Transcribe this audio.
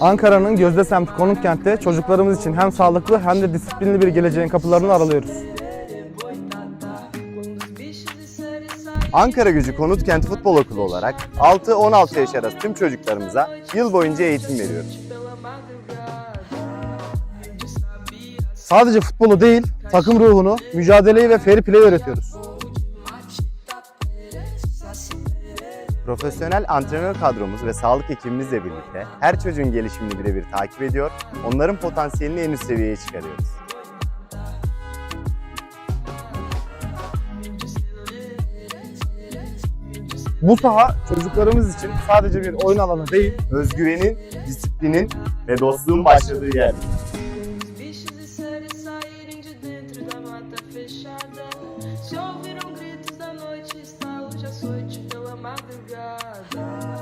Ankara'nın Gözde semti konuk kentte çocuklarımız için hem sağlıklı hem de disiplinli bir geleceğin kapılarını aralıyoruz. Ankara Gücü Konut Kenti Futbol Okulu olarak 6-16 yaş arası tüm çocuklarımıza yıl boyunca eğitim veriyoruz. Sadece futbolu değil, takım ruhunu, mücadeleyi ve fair play öğretiyoruz. Profesyonel antrenör kadromuz ve sağlık ekibimizle birlikte her çocuğun gelişimini birebir takip ediyor, onların potansiyelini en üst seviyeye çıkarıyoruz. Bu saha çocuklarımız için sadece bir oyun alanı değil, özgüvenin, disiplinin ve dostluğun başladığı yer. Se.